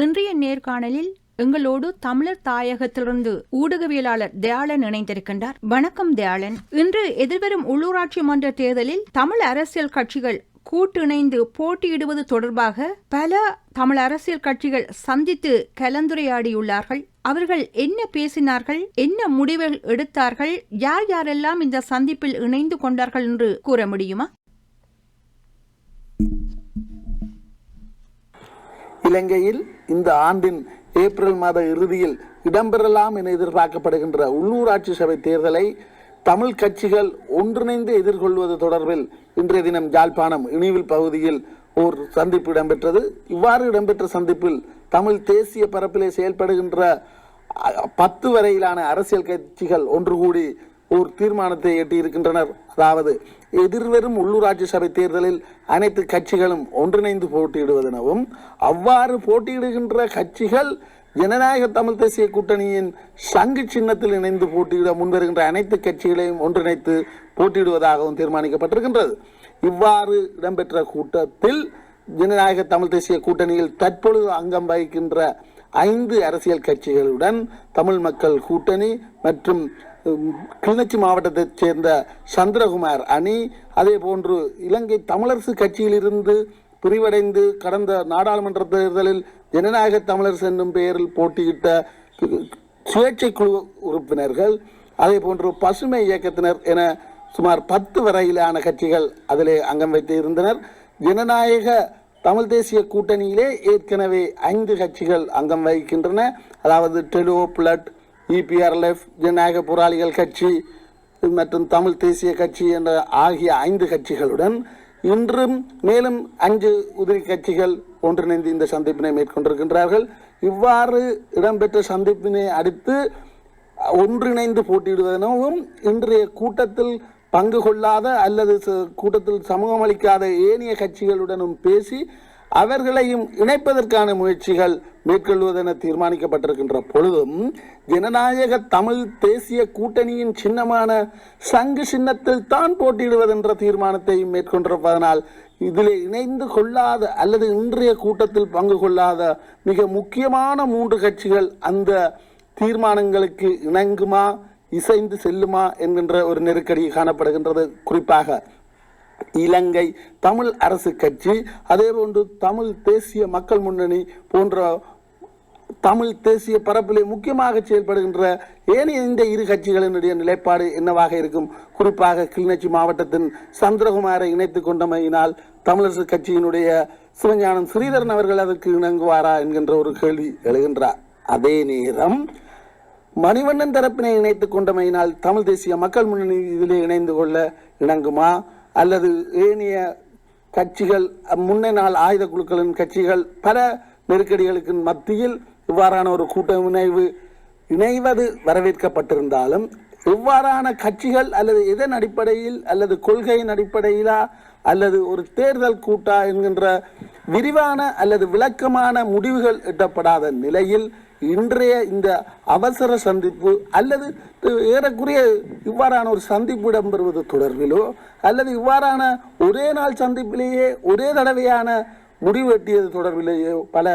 இன்றைய நேர்காணலில் எங்களோடு தமிழர் தாயகத்திலிருந்து ஊடகவியலாளர் தயாளன் இணைந்திருக்கின்றார். வணக்கம் தயாளன். இன்று எதிர்வரும் உள்ளூராட்சி மன்ற தேர்தலில் தமிழ் அரசியல் கட்சிகள் கூட்டிணைந்து போட்டியிடுவது தொடர்பாக பல தமிழ் அரசியல் கட்சிகள் சந்தித்து கலந்துரையாடியுள்ளார்கள். அவர்கள் என்ன பேசினார்கள்? என்ன முடிவுகள் எடுத்தார்கள்? யார் யாரெல்லாம் இந்த சந்திப்பில் இணைந்து கொண்டார்கள் என்று கூற முடியுமா? இலங்கையில் இந்த ஆண்டின் ஏப்ரல் மாத இறுதியில் இடம்பெறலாம் என எதிர்பார்க்கப்படுகின்ற உள்ளூராட்சி சபை தேர்தலை தமிழ் கட்சிகள் ஒன்றிணைந்து எதிர்கொள்வது தொடர்பில் இன்றைய தினம் யாழ்ப்பாணம் இனிவில் பகுதியில் ஓர் சந்திப்பு இடம்பெற்றது. இவ்வாறு இடம்பெற்ற சந்திப்பில் தமிழ் தேசிய பரப்பிலே செயல்படுகின்ற பத்து வரையிலான அரசியல் கட்சிகள் ஒன்று கூடி ஒரு தீர்மானத்தை எட்டியிருக்கின்றனர். அதாவது எதிர்வரும் உள்ளூராட்சி சபை தேர்தலில் அனைத்து கட்சிகளும் ஒன்றிணைந்து போட்டியிடுவதெனவும் அவ்வாறு போட்டியிடுகின்ற கட்சிகள் ஜனநாயக தமிழ் தேசிய கூட்டணியின் சங்கு சின்னத்தில் இணைந்து போட்டியிட முன்வருகின்ற அனைத்து கட்சிகளையும் ஒன்றிணைத்து போட்டியிடுவதாகவும் தீர்மானிக்கப்பட்டிருக்கின்றது. இவ்வாறு இடம்பெற்ற கூட்டத்தில் ஜனநாயக தமிழ் தேசிய கூட்டணியில் தற்பொழுது அங்கம் வகிக்கின்ற ஐந்து அரசியல் கட்சிகளுடன் தமிழ் மக்கள் கூட்டணி மற்றும் கிளிநொச்சி மாவட்டத்தைச் சேர்ந்த சந்திரகுமார் அணி அதே போன்று இலங்கை தமிழரசு கட்சியிலிருந்து பிரிவடைந்து கடந்த நாடாளுமன்ற தேர்தலில் ஜனநாயக தமிழரசு என்னும் பெயரில் போட்டியிட்ட சுயேட்சை குழு உறுப்பினர்கள் அதே போன்று பசுமை இயக்கத்தினர் என சுமார் பத்து வரையிலான கட்சிகள் அதிலே அங்கம் வைத்து இருந்தனர் ஜனநாயக தமிழ் தேசிய கூட்டணியிலே ஏற்கனவே ஐந்து கட்சிகள் அங்கம் வகிக்கின்றன. அதாவது டெலோ பிளட் இபிஆர்எல்எஃப் ஜனநாயக போராளிகள் கட்சி மற்றும் தமிழ் தேசிய கட்சி என்ற ஆகிய ஐந்து கட்சிகளுடன் இன்றும் மேலும் அஞ்சு உதிரி கட்சிகள் ஒன்றிணைந்து இந்த சந்திப்பினை மேற்கொண்டிருக்கின்றார்கள். இவ்வாறு இடம்பெற்ற சந்திப்பினை அடுத்து ஒன்றிணைந்து போட்டியிடுவதனவும் இன்றைய கூட்டத்தில் பங்கு கொள்ளாத அல்லது ச- கூட்டத்தில் சமூகம் அளிக்காத ஏனைய கட்சிகளுடனும் பேசி அவர்களையும் இணைப்பதற்கான முயற்சிகள் மேற்கொள்வதென தீர்மானிக்கப்பட்டிருக்கின்ற பொழுதும் ஜனநாயக தமிழ் தேசிய கூட்டணியின் சின்னமான சங்கு சின்னத்தில் தான் போட்டியிடுவதென்ற தீர்மானத்தையும் மேற்கொண்டிருப்பதனால் இதிலே இணைந்து கொள்ளாத அல்லது இன்றைய கூட்டத்தில் பங்கு கொள்ளாத மிக முக்கியமான மூன்று கட்சிகள் அந்த தீர்மானங்களுக்கு இணங்குமா இசைந்து செல்லுமா என்கின்ற ஒரு நெருக்கடி காணப்படுகின்றது. குறிப்பாக இலங்கை தமிழ் அரசு கட்சி அதேபோன்று தமிழ் தேசிய மக்கள் முன்னணி போன்ற தமிழ் தேசிய பரப்பிலே முக்கியமாக செயல்படுகின்ற ஏனைய இந்த இரு கட்சிகளினுடைய நிலைப்பாடு என்னவாக இருக்கும்? குறிப்பாக கிளிநொச்சி மாவட்டத்தின் சந்திரகுமாரை இணைத்துக் கொண்டமையினால் தமிழரசு கட்சியினுடைய சிவஞானம் ஸ்ரீதரன் அவர்கள் அதற்கு இணங்குவாரா என்கின்ற ஒரு கேள்வி எழுகின்றார். அதே நேரம் மணிவண்ணன் தரப்பினை இணைத்துக் கொண்டமையினால் தமிழ் தேசிய மக்கள் முன்னணி இதிலே இணைந்து கொள்ள இணங்குமா? அல்லது ஏனைய கட்சிகள் முன்னே நாள் ஆயுத குழுக்களின் கட்சிகள் பல நெருக்கடிகளுக்கு மத்தியில் இவ்வாறான ஒரு கூட்ட இணைவு இணைவது வரவேற்கப்பட்டிருந்தாலும் இவ்வாறான கட்சிகள் அல்லது எதன் அடிப்படையில் அல்லது கொள்கையின் அடிப்படையிலா அல்லது ஒரு தேர்தல் கூட்டா என்கின்ற விரிவான அல்லது விளக்கமான முடிவுகள் எட்டப்படாத நிலையில் இன்றைய இந்த அவசர சந்திப்பு அல்லது ஏறக்குறைய இவ்வாறான ஒரு சந்திப்பு இடம்பெறுவது தொடர்பிலோ அல்லது இவ்வாறான ஒரே நாள் சந்திப்பிலேயே ஒரே தடவையான முடிவு எட்டியது தொடர்பிலேயோ பல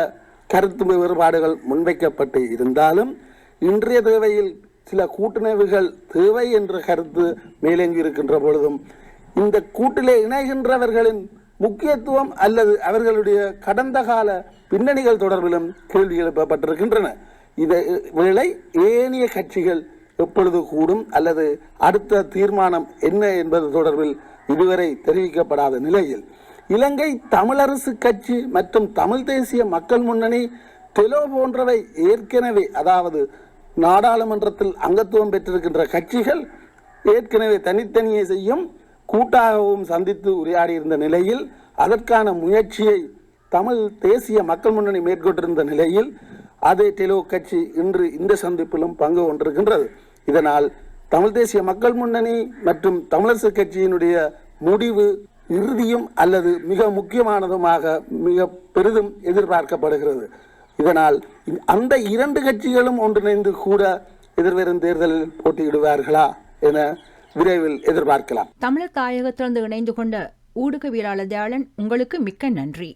கருத்து வேறுபாடுகள் முன்வைக்கப்பட்டு இருந்தாலும் இன்றைய தேவையில் சில கூட்டுணர்வுகள் தேவை என்ற கருத்து மேலெங்கி இருக்கின்ற பொழுதும் இந்த கூட்டிலே இணைகின்றவர்களின் முக்கியத்துவம் அல்லது அவர்களுடைய கடந்த கால பின்னணிகள் தொடர்பிலும் கேள்வி எழுப்பப்பட்டிருக்கின்றன. இதை வேளை ஏனைய கட்சிகள் எப்பொழுது கூடும் அல்லது அடுத்த தீர்மானம் என்ன என்பது தொடர்பில் இதுவரை தெரிவிக்கப்படாத நிலையில் இலங்கை தமிழரசு கட்சி மற்றும் தமிழ் தேசிய மக்கள் முன்னணி தெலோ போன்றவை ஏற்கனவே அதாவது நாடாளுமன்றத்தில் அங்கத்துவம் பெற்றிருக்கின்ற கட்சிகள் ஏற்கனவே தனித்தனியே செய்யும் கூட்டாகவும் சந்தித்து உரையாடியிருந்த நிலையில் அதற்கான முயற்சியை தமிழ் தேசிய மக்கள் முன்னணி மேற்கொண்டிருந்த நிலையில் அதே டெலோ கட்சி இன்று இந்த சந்திப்பிலும் பங்கு கொண்டிருக்கின்றது. இதனால் தமிழ் தேசிய மக்கள் முன்னணி மற்றும் தமிழரசு கட்சியினுடைய முடிவு இறுதியும் அல்லது மிக முக்கியமானதுமாக மிக பெரிதும் எதிர்பார்க்கப்படுகிறது. இதனால் அந்த இரண்டு கட்சிகளும் ஒன்றிணைந்து கூட எதிர்வரும் தேர்தலில் போட்டியிடுவார்களா என விரைவில் எதிர்பார்க்கலாம். தமிழர் தாயகத்திலிருந்து இணைந்து கொண்ட ஊடகவியலாளர் தயாளன் உங்களுக்கு மிக்க நன்றி.